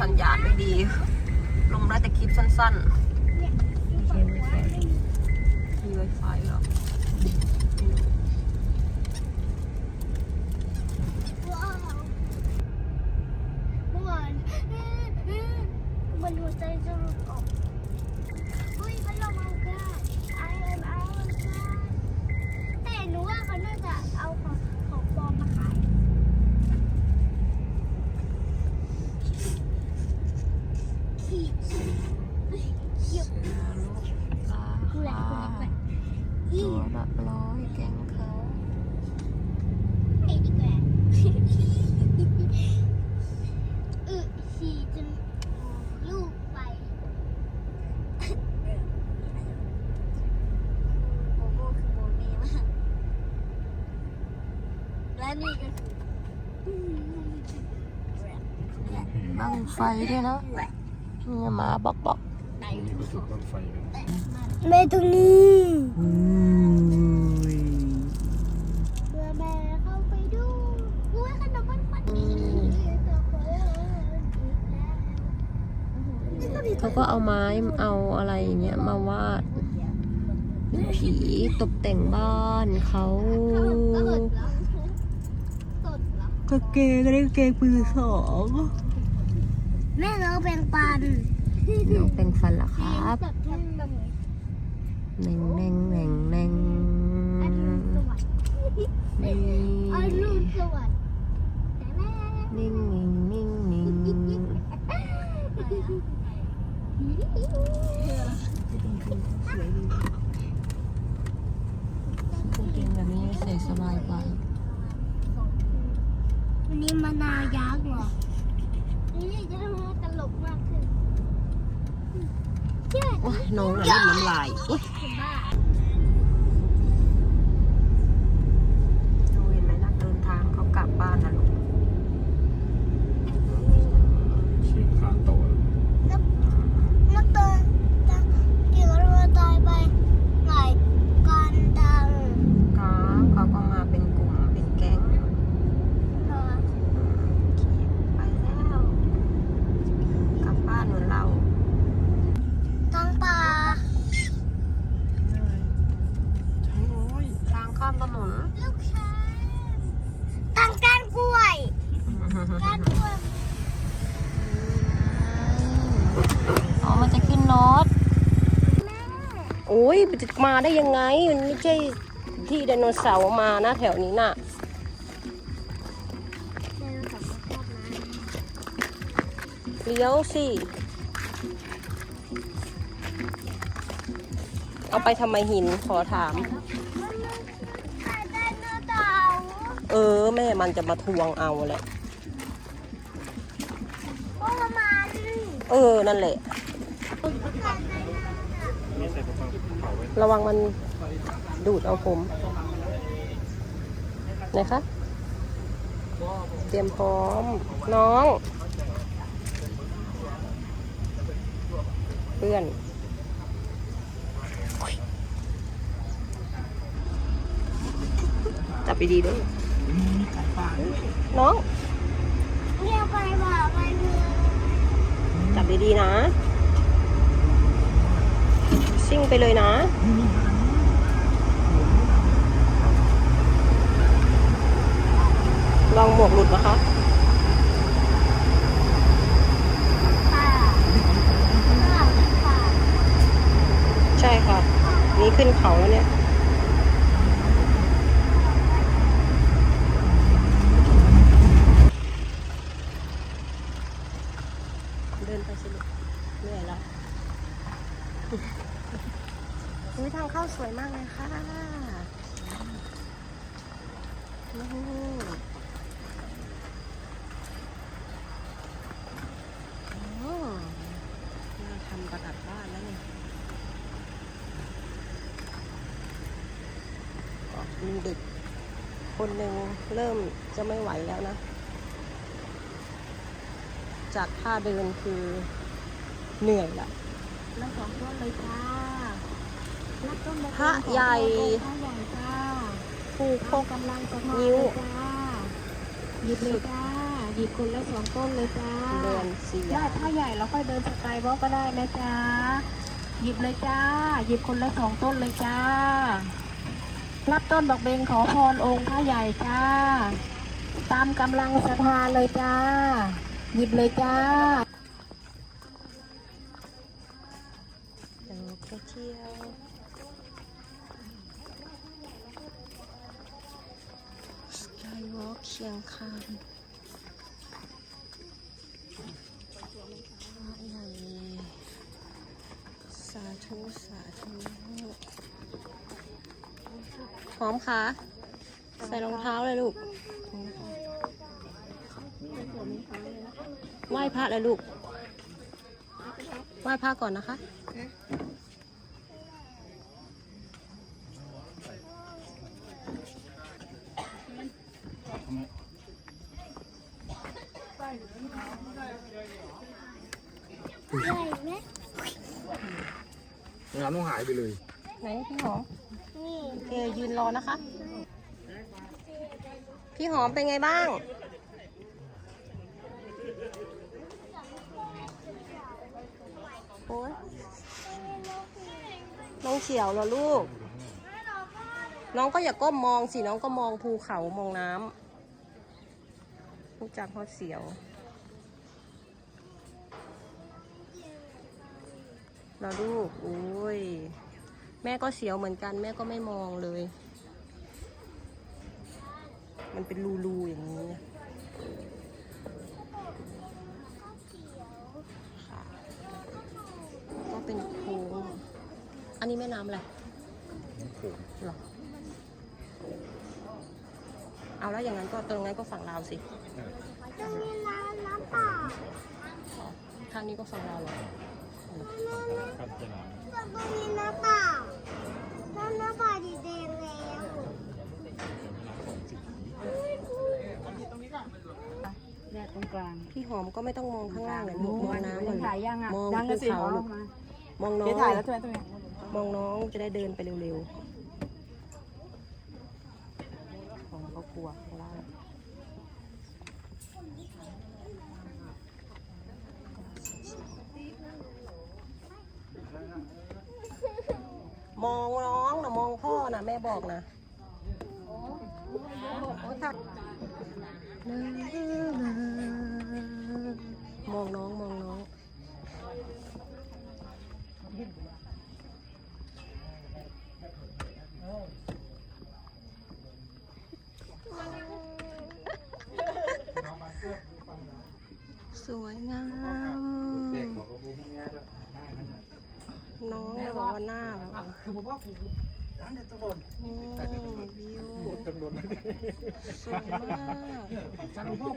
สัญญาณไม่ดี ลงได้แต่คลิปสั้นๆ มี Wi-Fi เหรอว้าวเมื่อวานมันหัวใจจะหลุดออกอุ้ยพัดลมเอาก้าไอเอ็มเอ็มก้าแต่หนูว่าเขาน่าจะเอาของของปลอมมาขาย ลาลูกูแหละตัวละร้อยแกงเขาไอ้ดีกว่าอึฉี่จนลูกไปโบโบคือโบเมมากและนี่ก็คือบังไฟด้วยนะเนี่ยหมาบอกบอก นี่ก็จุดต้นไฟกันแม่ตรงนี้อุ้ยเพื่อแม่เข้าไปดูอุ้ยขนมมันมันดีต่อไปแล้วเขาก็เอาไม้เอาอะไรอย่างเงี้ยมาวาดเป็นผีตกแต่งบ้านเขาสดเหรอสดเหรอกางเกงก็ได้กางเกงปืนสองแม่เราแบ่งปัน น้องเป็นฟันเหรอครับแบบแบบแบบเน่งเน่งเน่งเน่งอันลูกสวัสดิ์นี่อันลูกสวัสดิ์แต่แม่นิ่งนิ่งนิ่งนิ่งกางเกงแบบนี้ใส่สบายกว่าวันนี้มะนาวยักษ์เหรอนี่จะทำให้ตลกมากขึ้น โอ้ยน้องน่ะเล่นน้ำลายโอ้ย ถึงบ้า น้องเห็นไหมนักเดินทางเขากลับบ้านนะลูก เชียงคานโตแล้ว นักเตะเกี่ยวกับตายไปหลายการดัง ก็เขาก็มาเป็นกลุ่มเป็นแก๊งขี่ไปแล้วกลับบ้านเหมือนเรา ทั้งป่า ทางข้ามถนน ลูกช้างทั้งการกล้วย การกล้วย อ๋อ มันจะขึ้นรถ แม่ โอ้ยมันจะมาได้ยังไง มันไม่ใช่ที่ไดโนเสาร์มานะแถวนี้น่ะแม่เราสำคัญนะเลี้ยวสิ เอาไปทำไมหินขอถามมันขายไดโนเสาร์เออ แม่มันจะมาทวงเอาแหละพวกมันเออ นั่นแหละ ร์นี่ใส่กระเป๋าเผาไว้ระวังมันดูดเอาผมไหนคะ เตรียมพร้อม น้อง เพื่อนจับไปดีๆด้วยน้องเรียกไปบ่าไปเมืองจับดีๆนะ ซิ่งไปเลยนะ ลองหมวกหลุดนะคะใช่ค่ะ นี่ขึ้นเขาแล้วเนี่ยเดินไปสิลูกเหนื่อยแล้ว อุ้ยทางเข้าสวยมากเลยค่ะนี่โอ้น่าทำประดับบ้านแล้วเนี่ยมีเด็กคนหนึ่งเริ่มจะไม่ไหวแล้วนะ จากท่าเดินคือเหนื่อยละแล้วของต้นเลยจ้าแล้วต้นมะ พระใหญ่พระใหญ่จ้าผู้พกกำลังจะมานิ้วเลยจ้าหยิบเลยจ้าหยิบคนละสองต้นเลยจ้าเดินสี่ได้ถ้าใหญ่เราค่อยเดินสกายวอล์กก็ได้นะจ๊ะหยิบเลยจ้า หยิบคนละสองต้นเลยจ้า รับต้นดอกเบงขอพรองค์พระใหญ่จ้า ตามกำลังศรัทธาเลยจ้า หยิบเลยจ้าเดินไปเที่ยวสกายวอล์กเชียงคานใหญ่สาธุ สาธุพร้อมคะ ใส่รองเท้าเลยลูกไหว้พระเลยลูกไหว้พระก่อนนะคะ ใหญ่ไหม งานต้องหายไปเลย ไหนพี่หอมนี่โอเคยืนรอนะคะ พี่หอมเป็นไงบ้าง โอ้ยน้องเฉียวเหรอลูก น้องก็อย่าก้มมองสิ น้องก็มองภูเขามองน้ำ รู้จักเขาเสียว เราลูกโอ้ย แม่ก็เสียวเหมือนกัน แม่ก็ไม่มองเลย มันเป็นรูๆอย่างนี้ค่ะก็เป็นโค้ง อันนี้แม่น้ำอะไรโขงหรอ เอาแล้วอย่างนั้นก็ตรงนั้นก็ฝั่งลาวสิ ตรงนี้น้ำน้ำเปล่าทางนี้ก็ฝั่งลาเหรอครับจะน้ตรงนี้น้ำเปล่าน้ำน้ำเปล่าดีแดงแล้วแยกตรงกลางพี่หอมก็ไม่ต้องมองข้างล่างเลยมองน้ำก่อนถ่ายยังอะมองภูเขาลูกมองน้องถ่ายแล้วใช่ไหมตรงนี้มองน้องจะได้เดินไปเร็วๆของเขากลัวข้างล่าง มองน้องนะมองพ่อนะแม่บอกนะมองน้องมองน้อง สวยงาม น้องเลยบอกว่าหน้าแบบคือผมว่าผมร้านเด็ดตลอดโอ้วิวจำนวนสวยมากจันทร์พ่อ